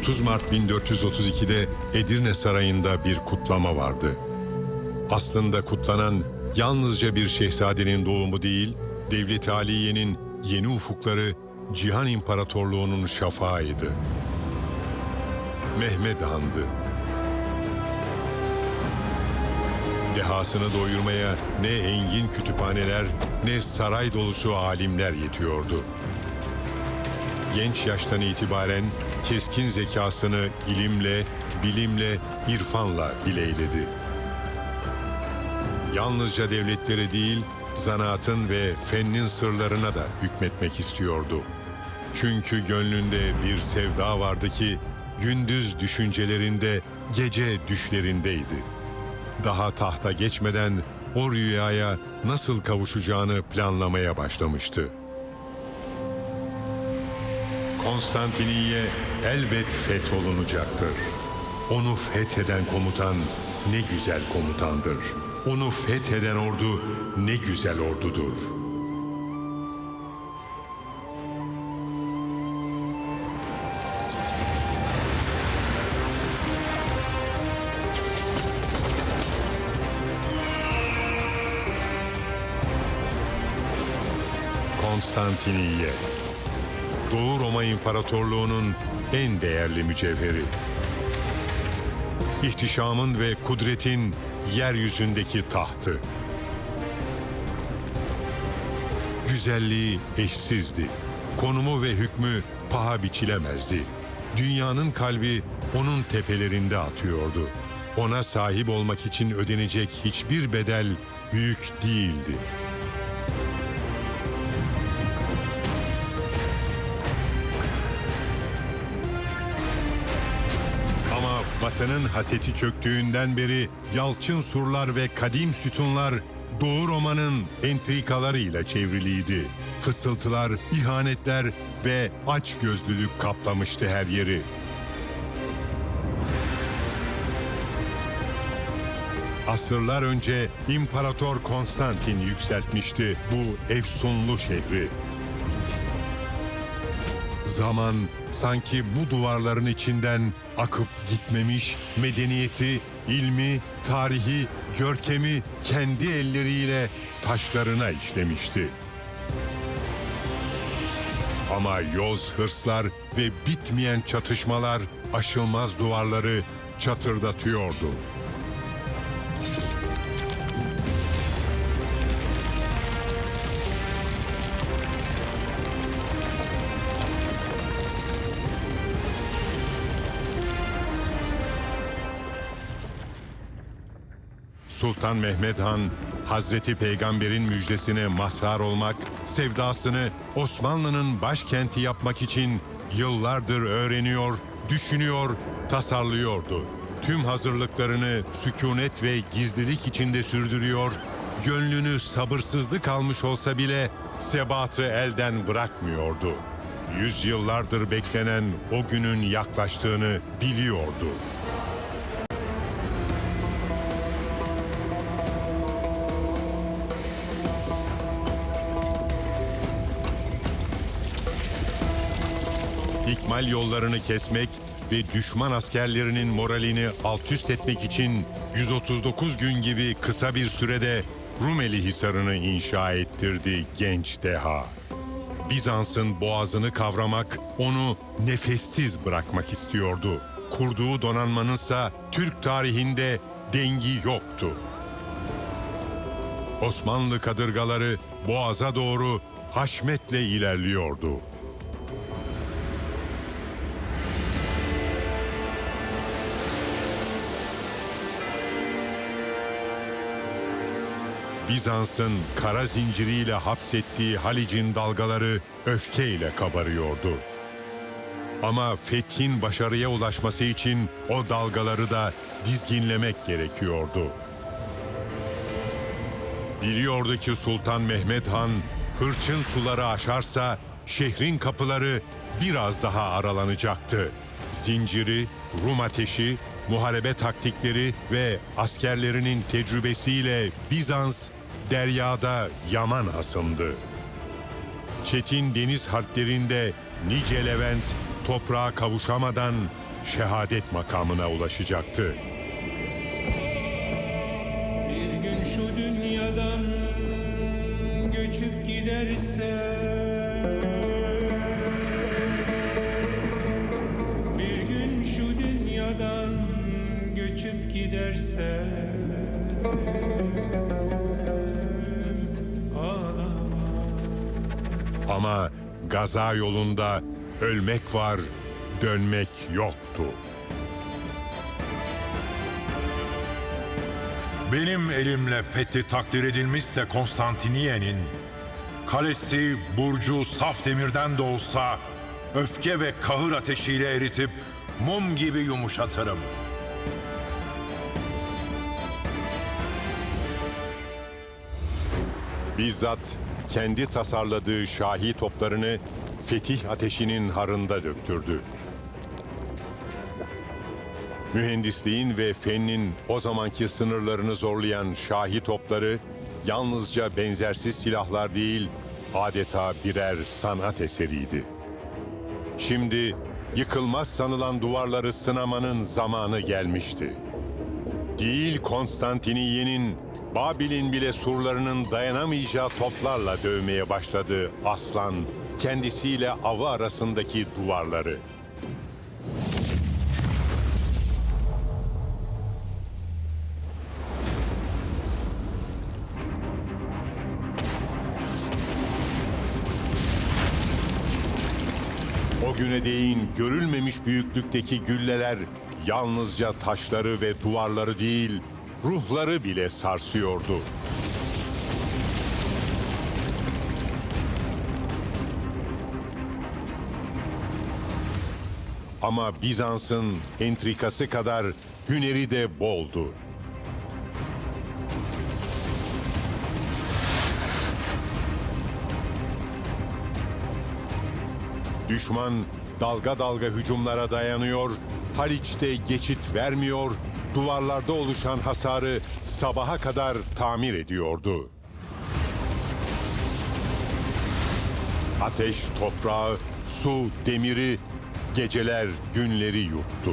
30 Mart 1432'de Edirne Sarayı'nda bir kutlama vardı. Aslında kutlanan yalnızca bir şehzadenin doğumu değil, Devlet-i Aliye'nin yeni ufukları Cihan İmparatorluğu'nun şafağıydı. Mehmet Han'dı. Dehasını doyurmaya ne engin kütüphaneler ne saray dolusu alimler yetiyordu. Genç yaştan itibaren keskin zekasını ilimle, bilimle, irfanla bileyledi. Yalnızca devletlere değil, zanaatın ve fennin sırlarına da hükmetmek istiyordu. Çünkü gönlünde bir sevda vardı ki gündüz düşüncelerinde, gece düşlerindeydi. Daha tahta geçmeden o rüyaya nasıl kavuşacağını planlamaya başlamıştı. Konstantiniye elbet fetholunacaktır. Onu fetheden komutan ne güzel komutandır. Onu fetheden ordu ne güzel ordudur. Konstantiniye Doğu Roma İmparatorluğu'nun en değerli mücevheri. İhtişamın ve kudretin yeryüzündeki tahtı. Güzelliği eşsizdi. Konumu ve hükmü paha biçilemezdi. Dünyanın kalbi onun tepelerinde atıyordu. Ona sahip olmak için ödenecek hiçbir bedel büyük değildi. Batı'nın haseti çöktüğünden beri yalçın surlar ve kadim sütunlar Doğu Roma'nın entrikalarıyla çevriliydi. Fısıltılar, ihanetler ve açgözlülük kaplamıştı her yeri. Asırlar önce İmparator Konstantin yükseltmişti bu efsunlu şehri. Zaman sanki bu duvarların içinden akıp gitmemiş, medeniyeti, ilmi, tarihi, görkemi kendi elleriyle taşlarına işlemişti. Ama yoz hırslar ve bitmeyen çatışmalar aşılmaz duvarları çatırdatıyordu. Sultan Mehmet Han, Hazreti Peygamber'in müjdesine mazhar olmak, sevdasını Osmanlı'nın başkenti yapmak için yıllardır öğreniyor, düşünüyor, tasarlıyordu. Tüm hazırlıklarını sükunet ve gizlilik içinde sürdürüyor, gönlünü sabırsızlık almış olsa bile sebatı elden bırakmıyordu. Yüzyıllardır beklenen o günün yaklaştığını biliyordu. İkmal yollarını kesmek ve düşman askerlerinin moralini alt üst etmek için 139 gün gibi kısa bir sürede Rumeli Hisarı'nı inşa ettirdi genç deha. Bizans'ın boğazını kavramak, onu nefessiz bırakmak istiyordu. Kurduğu donanmanınsa Türk tarihinde dengi yoktu. Osmanlı kadırgaları boğaza doğru haşmetle ilerliyordu. Bizans'ın kara zinciriyle hapsettiği Halic'in dalgaları öfkeyle kabarıyordu. Ama fethin başarıya ulaşması için o dalgaları da dizginlemek gerekiyordu. Biliyordu ki Sultan Mehmet Han hırçın suları aşarsa şehrin kapıları biraz daha aralanacaktı. Zinciri, Rum ateşi, muharebe taktikleri ve askerlerinin tecrübesiyle Bizans deryada yaman hasımdı. Çetin deniz harplerinde nice Levent toprağa kavuşamadan şehadet makamına ulaşacaktı. Bir gün şu dünyadan göçüp giderse Bir gün şu dünyadan göçüp giderse gaza yolunda ölmek var, dönmek yoktu. Benim elimle fethi takdir edilmişse Konstantiniye'nin, kalesi burcu saf demirden de olsa öfke ve kahır ateşiyle eritip mum gibi yumuşatırım. Bizzat kendi tasarladığı şahi toplarını fetih ateşinin harında döktürdü. Mühendisliğin ve fennin o zamanki sınırlarını zorlayan şahi topları yalnızca benzersiz silahlar değil, adeta birer sanat eseriydi. Şimdi yıkılmaz sanılan duvarları sınamanın zamanı gelmişti. Değil Konstantiniye'nin, Babil'in bile surlarının dayanamayacağı toplarla dövmeye başladığı aslan, kendisiyle avı arasındaki duvarları. O güne değin görülmemiş büyüklükteki gülleler yalnızca taşları ve duvarları değil, ruhları bile sarsıyordu. Ama Bizans'ın entrikası kadar hüneri de boldu. Düşman dalga dalga hücumlara dayanıyor, Haliç'te geçit vermiyor, duvarlarda oluşan hasarı sabaha kadar tamir ediyordu. Ateş toprağı, su demiri, geceler günleri yuttu.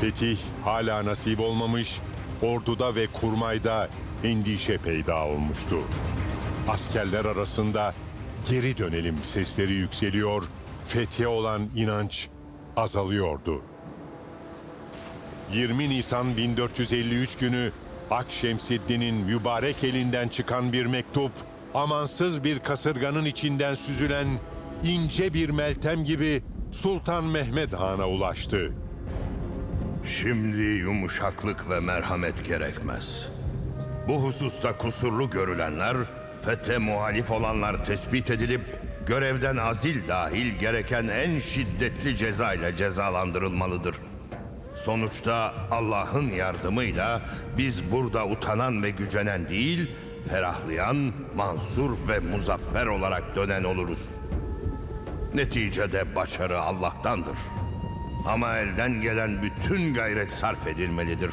Fetih hala nasip olmamış, orduda ve kurmayda endişe peyda olmuştu. Askerler arasında geri dönelim sesleri yükseliyor, fethe olan inanç azalıyordu. 20 Nisan 1453 günü Akşemseddin'in mübarek elinden çıkan bir mektup, amansız bir kasırganın içinden süzülen ince bir meltem gibi Sultan Mehmet Han'a ulaştı. Şimdi yumuşaklık ve merhamet gerekmez. Bu hususta kusurlu görülenler, fethe muhalif olanlar tespit edilip görevden azil dahil gereken en şiddetli ceza ile cezalandırılmalıdır. Sonuçta Allah'ın yardımıyla biz burada utanan ve gücenen değil, ferahlayan, mansur ve muzaffer olarak dönen oluruz. Neticede başarı Allah'tandır. Ama elden gelen bütün gayret sarf edilmelidir.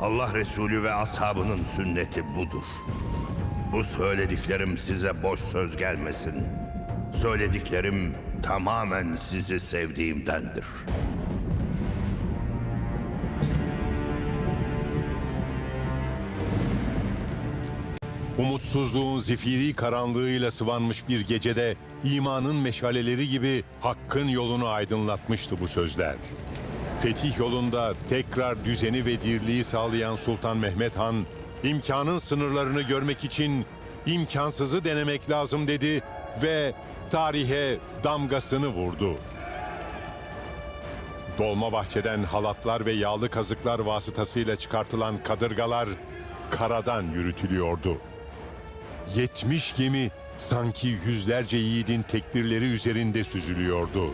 Allah Resulü ve ashabının sünneti budur. Bu söylediklerim size boş söz gelmesin. Söylediklerim tamamen sizi sevdiğimdendir. Umutsuzluğun zifiri karanlığıyla sıvanmış bir gecede imanın meşaleleri gibi hakkın yolunu aydınlatmıştı bu sözler. Fetih yolunda tekrar düzeni ve dirliği sağlayan Sultan Mehmet Han, imkanın sınırlarını görmek için imkansızı denemek lazım dedi ve tarihe damgasını vurdu. Dolmabahçe'den halatlar ve yağlı kazıklar vasıtasıyla çıkartılan kadırgalar karadan yürütülüyordu. 70 gemi sanki yüzlerce yiğidin tekbirleri üzerinde süzülüyordu.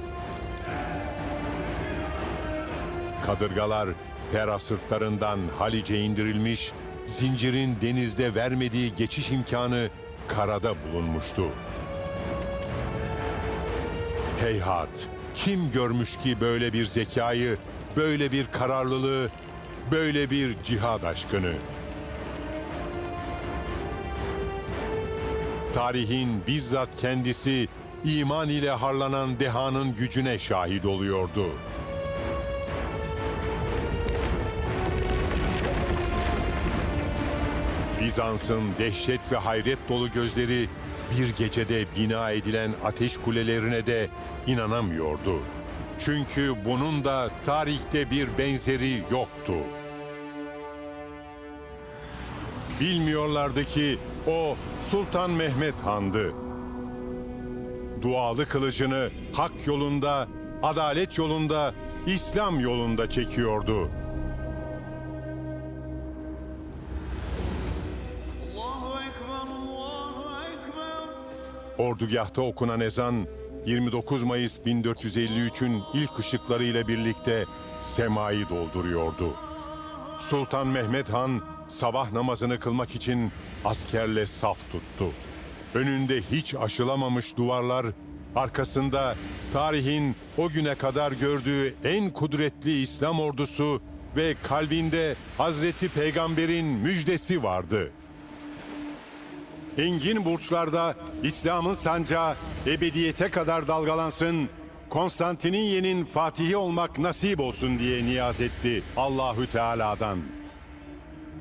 Kadırgalar Pera sırtlarından Halice indirilmiş, zincirin denizde vermediği geçiş imkanı karada bulunmuştu. Heyhat, kim görmüş ki böyle bir zekayı, böyle bir kararlılığı, böyle bir cihad aşkını? tarihin bizzat kendisi iman ile harlanan dehanın gücüne şahit oluyordu. Bizans'ın dehşet ve hayret dolu gözleri bir gecede bina edilen ateş kulelerine de inanamıyordu. Çünkü bunun da tarihte bir benzeri yoktu. Bilmiyorlardı ki o Sultan Mehmet Han'dı. Dualı kılıcını hak yolunda, adalet yolunda, İslam yolunda çekiyordu. Ordugahta okunan ezan 29 Mayıs 1453'ün ilk ışıklarıyla birlikte semayı dolduruyordu. Sultan Mehmet Han sabah namazını kılmak için askerle saf tuttu. Önünde hiç aşılamamış duvarlar, arkasında tarihin o güne kadar gördüğü en kudretli İslam ordusu ve kalbinde Hazreti Peygamber'in müjdesi vardı.'' Engin burçlarda İslam'ın sancağı ebediyete kadar dalgalansın. Konstantiniyye'nin fatihi olmak nasip olsun diye niyaz etti Allahü Teala'dan.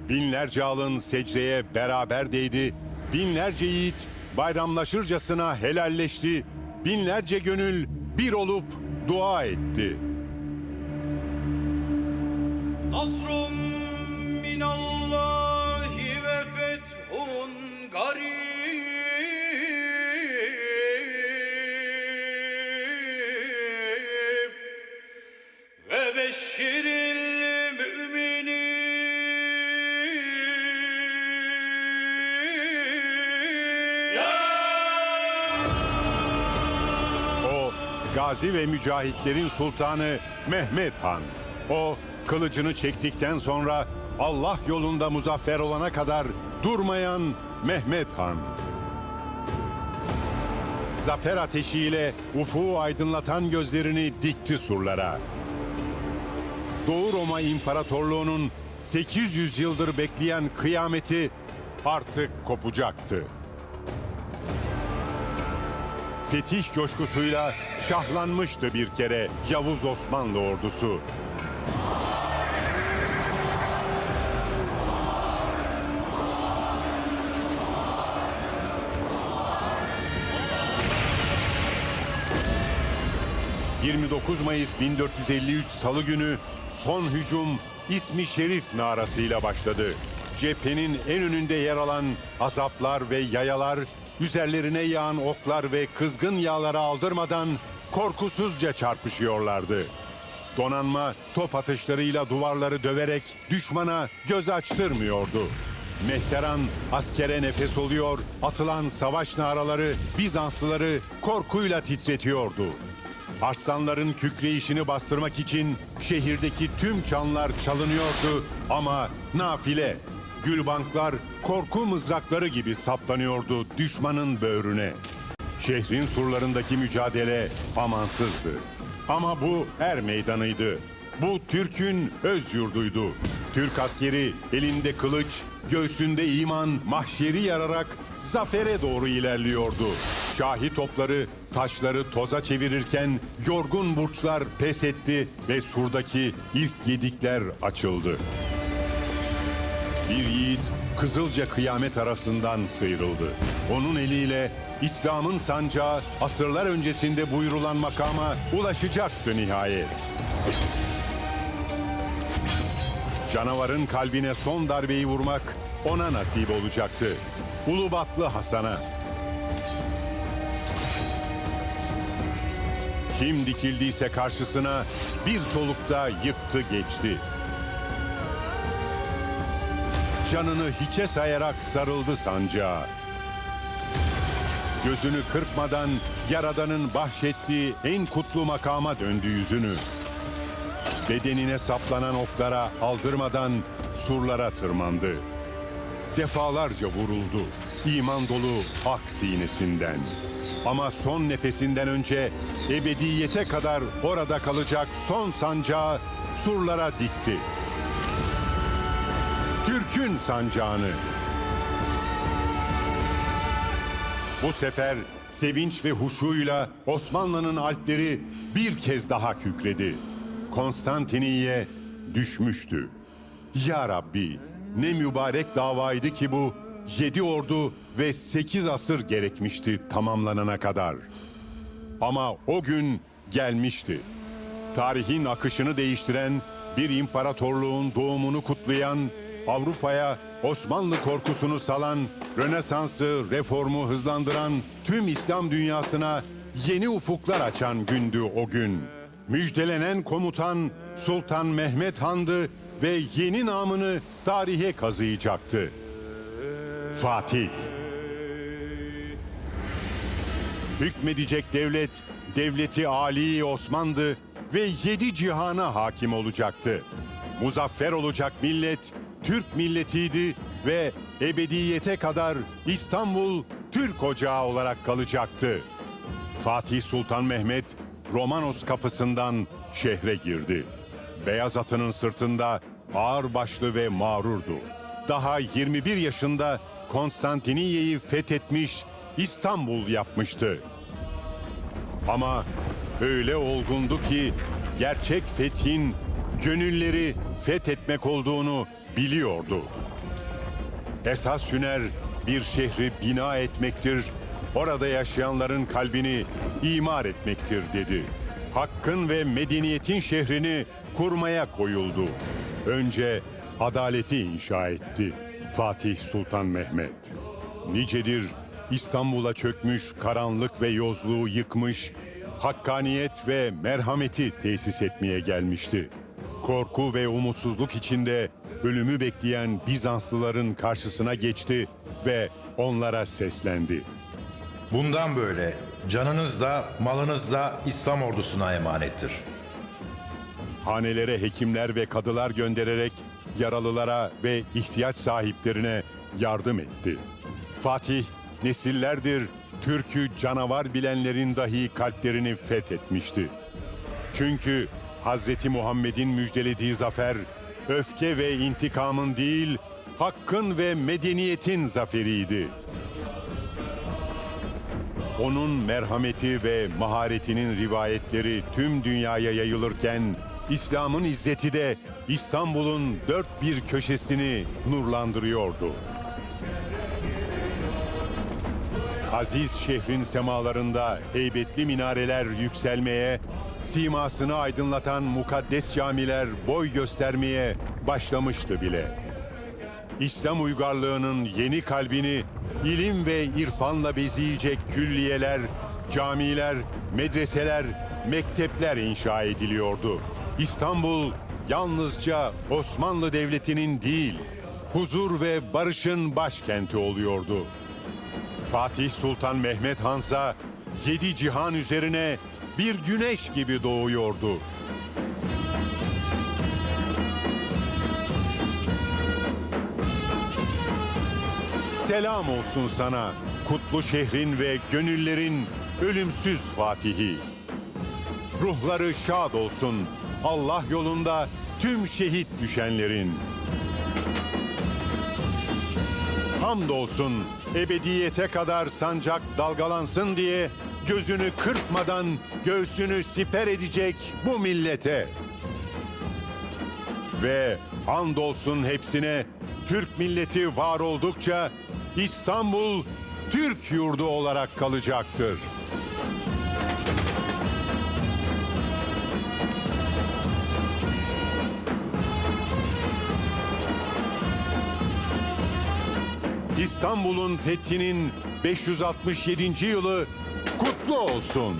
Binlerce alın secdeye beraber değdi. Binlerce yiğit bayramlaşırcasına helalleşti. Binlerce gönül bir olup dua etti. Gazi ve mücahitlerin sultanı Mehmet Han. O kılıcını çektikten sonra Allah yolunda muzaffer olana kadar durmayan Mehmet Han. Zafer ateşiyle ufuğu aydınlatan gözlerini dikti surlara. Doğu Roma İmparatorluğu'nun 800 yıldır bekleyen kıyameti artık kopacaktı. Fetih coşkusuyla şahlanmıştı bir kere Yavuz Osmanlı ordusu. ...29 Mayıs 1453 Salı günü son hücum ismi şerif narasıyla başladı. Cephenin en önünde yer alan azaplar ve yayalar üzerlerine yağan oklar ve kızgın yağları aldırmadan korkusuzca çarpışıyorlardı. Donanma top atışlarıyla duvarları döverek düşmana göz açtırmıyordu. Mehteran askere nefes oluyor, atılan savaş naraları Bizanslıları korkuyla titretiyordu. Arslanların kükreyişini bastırmak için şehirdeki tüm çanlar çalınıyordu ama nafile. Gülbanklar korku mızrakları gibi saplanıyordu düşmanın böğrüne. Şehrin surlarındaki mücadele amansızdı. Ama bu er meydanıydı. Bu Türk'ün öz yurduydu. Türk askeri elinde kılıç, göğsünde iman, mahşeri yararak zafere doğru ilerliyordu. Şahi topları taşları toza çevirirken yorgun burçlar pes etti ve surdaki ilk yedikler açıldı. Bir yiğit Kızılca kıyamet arasından sıyrıldı. Onun eliyle İslam'ın sancağı asırlar öncesinde buyurulan makama ulaşacaktı nihayet. Canavarın kalbine son darbeyi vurmak ona nasip olacaktı. Ulubatlı Hasan'a. Kim dikildiyse karşısına bir solukta yıktı geçti. Canını hiçe sayarak sarıldı sancağa. Gözünü kırpmadan Yaradan'ın bahşettiği en kutlu makama döndü yüzünü. Bedenine saplanan oklara aldırmadan surlara tırmandı. Defalarca vuruldu. iman dolu ak sinesinden. Ama son nefesinden önce ebediyete kadar orada kalacak son sancağı surlara dikti. Türk'ün sancağını. Bu sefer sevinç ve huşuyla Osmanlı'nın alpleri bir kez daha kükredi. Konstantiniye düşmüştü. Ya Rabbi Ne mübarek davaydı ki bu, yedi ordu ve sekiz asır gerekmişti tamamlanana kadar. Ama o gün gelmişti. Tarihin akışını değiştiren, bir imparatorluğun doğumunu kutlayan, Avrupa'ya Osmanlı korkusunu salan, Rönesans'ı, reformu hızlandıran, tüm İslam dünyasına yeni ufuklar açan gündü o gün. Müjdelenen komutan Sultan Mehmet Han'dı ve yeni namını tarihe kazıyacaktı. Fatih. Hükmedecek devlet, devleti Ali Osman'dı ve yedi cihana hakim olacaktı. Muzaffer olacak millet, Türk milletiydi ve ebediyete kadar İstanbul Türk ocağı olarak kalacaktı. Fatih Sultan Mehmet Romanos kapısından şehre girdi. Beyaz atının sırtında ağır başlı ve mağrurdu. Daha 21 yaşında Konstantiniyye'yi fethetmiş, İstanbul yapmıştı. Ama öyle olgundu ki gerçek fethin gönülleri fethetmek olduğunu biliyordu. Esas hüner bir şehri bina etmektir, orada yaşayanların kalbini imar etmektir dedi. Hakkın ve medeniyetin şehrini kurmaya koyuldu. Önce adaleti inşa etti Fatih Sultan Mehmet. Nicedir İstanbul'a çökmüş karanlık ve yozluğu yıkmış, hakkaniyet ve merhameti tesis etmeye gelmişti. Korku ve umutsuzluk içinde ölümü bekleyen Bizanslıların karşısına geçti ve onlara seslendi. Bundan böyle canınız da malınız da İslam ordusuna emanettir. Hanelere hekimler ve kadılar göndererek yaralılara ve ihtiyaç sahiplerine yardım etti. Fatih nesillerdir Türk'ü canavar bilenlerin dahi kalplerini fethetmişti. Çünkü Hazreti Muhammed'in müjdelediği zafer öfke ve intikamın değil, hakkın ve medeniyetin zaferiydi. Onun merhameti ve maharetinin rivayetleri tüm dünyaya yayılırken İslam'ın izzeti de İstanbul'un dört bir köşesini nurlandırıyordu. Aziz şehrin semalarında heybetli minareler yükselmeye, simasını aydınlatan mukaddes camiler boy göstermeye başlamıştı bile. İslam uygarlığının yeni kalbini ilim ve irfanla bezeyecek külliyeler, camiler, medreseler, mektepler inşa ediliyordu. İstanbul yalnızca Osmanlı Devleti'nin değil, huzur ve barışın başkenti oluyordu. Fatih Sultan Mehmet Hansa yedi cihan üzerine bir güneş gibi doğuyordu. Selam olsun sana kutlu şehrin ve gönüllerin ölümsüz Fatihi. Ruhları şad olsun Allah yolunda tüm şehit düşenlerin. Hamdolsun ebediyete kadar sancak dalgalansın diye gözünü kırpmadan göğsünü siper edecek bu millete. Ve andolsun hepsine Türk milleti var oldukça İstanbul Türk yurdu olarak kalacaktır. İstanbul'un fethinin 567. yılı kutlu olsun.